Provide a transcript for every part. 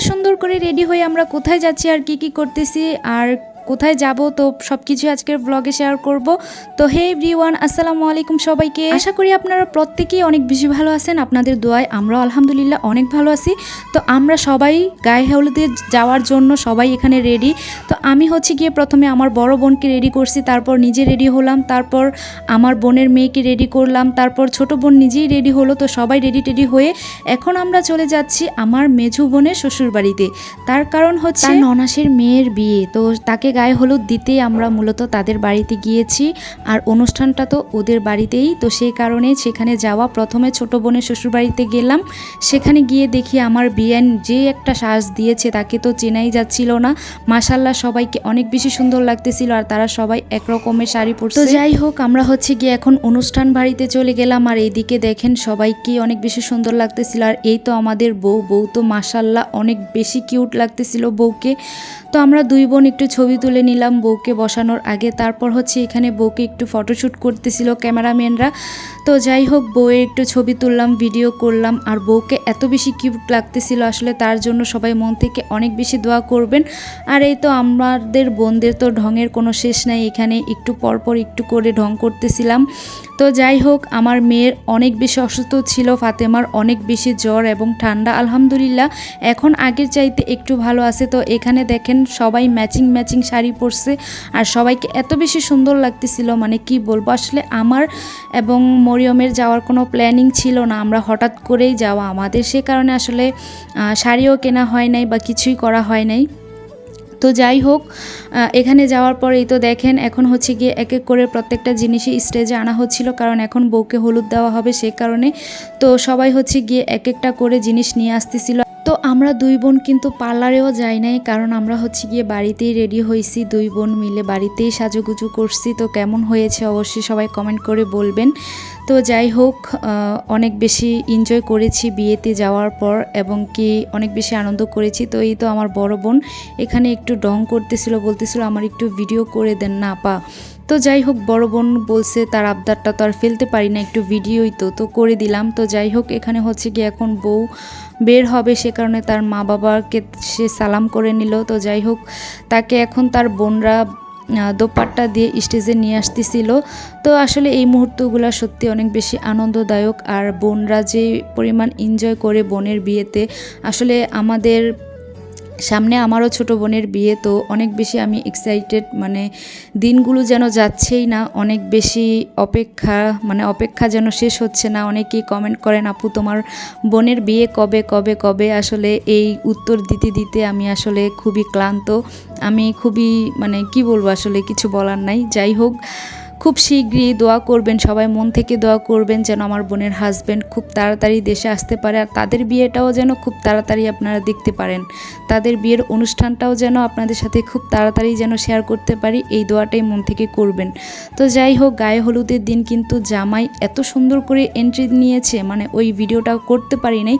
সুন্দর করে রেডি হয়ে আমরা কোথায় যাচ্ছি আর কি কি করতেছি আর কোথায় যাব? তো সব কিছু আজকের ব্লগে শেয়ার করব। তো হে এভরিওয়ান আসসালামু আলাইকুম সবাইকে। আশা করি আপনারা প্রত্যেকেই অনেক বেশি ভালো আছেন। আপনাদের দোয়ায় আমরা আলহামদুলিল্লাহ অনেক ভালো আছি। তো আমরা সবাই গায়ে হলুদে যাওয়ার জন্য সবাই এখানে রেডি তো আমি হচ্ছে গিয়ে প্রথমে আমার বড় বোনকে রেডি করছি, তারপর নিজে রেডি হলাম, তারপর আমার বোনের মেয়েকে রেডি করলাম, তারপর ছোট বোন নিজেই রেডি হলো, তো সবাই রেডি টেডি হয়ে এখন আমরা চলে যাচ্ছি আমার মেঝু বোনের শ্বশুর বাড়িতে তার কারণ হচ্ছে ননাসের মেয়ের বিয়ে, তো তাকে গায়ে হলুদ দিতেই আমরা মূলত তাদের বাড়িতে গিয়েছি। আর অনুষ্ঠানটা তো ওদের বাড়িতেই। তো সেই কারণে সেখানে যাওয়া, প্রথমে ছোট বোনের শ্বশুর বাড়িতে গেলাম। সেখানে গিয়ে দেখি আমার বিয়ান যে একটা সাজ দিয়েছে, তাকে তো চেনাই যাচ্ছিল না। মাসাল্লাহ সবাইকে অনেক বেশি সুন্দর লাগতেছিল আর তারা সবাই এক রকমের শাড়ি পরছে। তো যাই হোক, আমরা হচ্ছে গিয়ে এখন অনুষ্ঠান বাড়িতে চলে গেলাম। আর এইদিকে দেখেন সবাইকে অনেক বেশি সুন্দর লাগতেছিল। আর এই তো আমাদের বউ। বউ তো মাসাল্লাহ অনেক বেশি কিউট লাগতেছিল বউকে। তো আমরা দুই বোন একটু ছবি তুলে নিলাম বউকে বসানোর আগে। তারপর হচ্ছে এখানে বউকে একটু ফটোশ্যুট করতেছিল ক্যামেরাম্যানরা। তো যাই হোক, বউয়ের একটু ছবি তুললাম ভিডিও করলাম। আর বউকে এত বেশি কিউট লাগতেছিল আসলে, তার জন্য সবাই মন থেকে অনেক বেশি দোয়া করবেন। আর এই তো আমাদের বোনদের তো ঢঙের কোনো শেষ নাই, এখানে একটু পরপর একটু করে ঢং করতেছিলাম। তো যাই হোক, আমার মেয়ের অনেক বেশি অসুস্থ ছিল, ফাতেমার অনেক বেশি জ্বর এবং ঠান্ডা, আলহামদুলিল্লাহ। এখন আগের চাইতে একটু ভালো আছে। তো এখানে দেখেন, সবাই ম্যাচিং ম্যাচিং শাড়ি পরছে। আর সবাইকে এত বেশি সুন্দর লাগতেছিল মানে কি বলব? আসলে আমার এবং মরিয়মের যাওয়ার কোনো প্ল্যানিং ছিল না। আমরা হঠাৎ করেই যাওয়া। আমাদের সে কারণে আসলে শাড়িও কেনা হয় নাই বা কিছুই করা হয় নাই। তো যাই হোক এখানে যাওয়ার পরেই তো দেখেন এখন হচ্ছে গিয়ে এক এক করে প্রত্যেকটা জিনিসই স্টেজে আনা হচ্ছিল, কারণ এখন বউকে হলুদ দেওয়া হবে সে কারণে। তো সবাই হচ্ছে গিয়ে এক একটা করে জিনিস নিয়ে আসতেছিল। তো আমরা দুই বোন কিন্তু পার্লারেও যাই নাই, কারণ আমরা হচ্ছে গিয়ে বাড়িতেই রেডি হয়েছি দুই বোন মিলে বাড়িতেই সাজুগুজু করছি। তো কেমন হয়েছে অবশ্যই সবাই কমেন্ট করে বলবেন। তো যাই হোক অনেক বেশি এনজয় করেছি বিয়েতে যাওয়ার পর এবং কি অনেক বেশি আনন্দ করেছি। তো এই তো আমার বড় বোন এখানে একটু ডং করতেছিল, বলতেছিল, আমার একটু ভিডিও করে দেন না, আপা। তো যাই হোক, বড় বোন বলছে, তার আবদারটা তো আর ফেলতে পারি না, একটু ভিডিওই তো। তো করে দিলাম। তো যাই হোক, এখানে হচ্ছে কি এখন বউ বের হবে, সে কারণে তার মা বাবাকে সে সালাম করে নিল। তো যাই হোক, তাকে এখন তার বোনরা দোপাট্টা দিয়ে স্টেজে নিয়ে আসতেছিল। তো আসলে এই মুহূর্তগুলো সত্যি অনেক বেশি আনন্দদায়ক। আর বোনরা যে পরিমাণ এনজয় করে বোনের বিয়েতে, আসলে আমাদের সামনে আমারও ছোট বোনের বিয়ে, তো অনেক বেশি আমি এক্সাইটেড মানে দিনগুলো যেন যাচ্ছেই না, অনেক বেশি অপেক্ষা মানে অপেক্ষা যেন শেষ হচ্ছে না। অনেকেই কমেন্ট করেন, আপু, তোমার বোনের বিয়ে কবে কবে কবে? আসলে এই উত্তর দিতে দিতে আমি আসলে খুবই ক্লান্ত। আমি খুবই মানে কি বলব, আসলে কিছু বলার নাই। যাই হোক খুব শীঘ্রই দোয়া করবেন, সবাই মন থেকে দোয়া করবেন যেন আমার বোনের হাজব্যান্ড খুব তাড়াতাড়ি দেশে আসতে পারে আর তাদের বিয়েটাও যেন খুব তাড়াতাড়ি আপনারা দেখতে পারেন। তাদের বিয়ের অনুষ্ঠানটাও যেন আপনাদের সাথে খুব তাড়াতাড়ি যেন শেয়ার করতে পারি, এই দোয়াটাই মন থেকে করবেন। তো যাই হোক, গায়ে হলুদের দিন কিন্তু জামাই এত সুন্দর করে এন্ট্রি নিয়েছে মানে ওই ভিডিওটা করতে পারি নাই।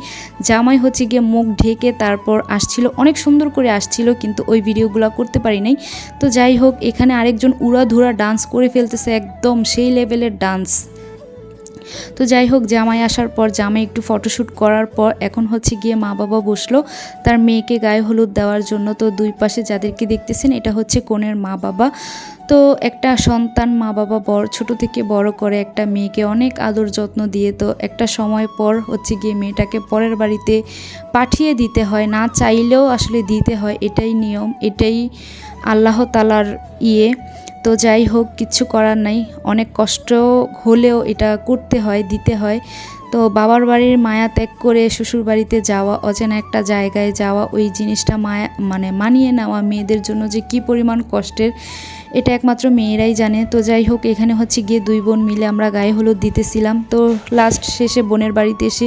জামাই হচ্ছে গিয়ে মুখ ঢেকে তারপর আসছিল, অনেক সুন্দর করে আসছিল কিন্তু ওই ভিডিওগুলো করতে পারি নাই। তো যাই হোক, এখানে আরেকজন উড়াধুরা ডান্স করে ফেলতেছে। একদম সেই লেভেলের ডান্স। তো যাই হোক, জামাই আসার পর জামাই একটু ফটোশ্যুট করার পর এখন হচ্ছে গিয়ে মা বাবা বসল। তার মেয়েকে গায়ে হলুদ দেওয়ার জন্য তো দুই পাশে যাদেরকে দেখতেছেন, এটা হচ্ছে কনের মা বাবা তো একটা সন্তান মা বাবা বড়, ছোট থেকে বড় করে একটা মেয়েকে অনেক আদর যত্ন দিয়ে তো একটা সময় পর হচ্ছে গিয়ে মেয়েটাকে পরের বাড়িতে পাঠিয়ে দিতে হয়। না চাইলেও আসলে দিতে হয়, এটাই নিয়ম, এটাই আল্লাহ তালার ইয়ে। তো যাই হোক কিচ্ছু করার নাই। অনেক কষ্ট হলেও এটা করতে হয়, দিতে হয়। তো বাবার বাড়ির মায়া ত্যাগ করে শ্বশুর বাড়িতে যাওয়া, অচেনা একটা জায়গায় যাওয়া, ওই জিনিসটা মায়া মানে মানিয়ে নেওয়া, মেয়েদের জন্য যে কি পরিমাণ কষ্টের, এটা একমাত্র মেয়েরাই জানে। তো যাই হোক, এখানে হচ্ছে গিয়ে দুই বোন মিলে আমরা গায়ে হলুদ দিতেছিলাম। তো লাস্ট শেষে বোনের বাড়িতে এসে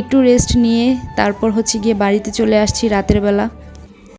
একটু রেস্ট নিয়ে তারপর হচ্ছে গিয়ে বাড়িতে চলে আসছি রাতের বেলা।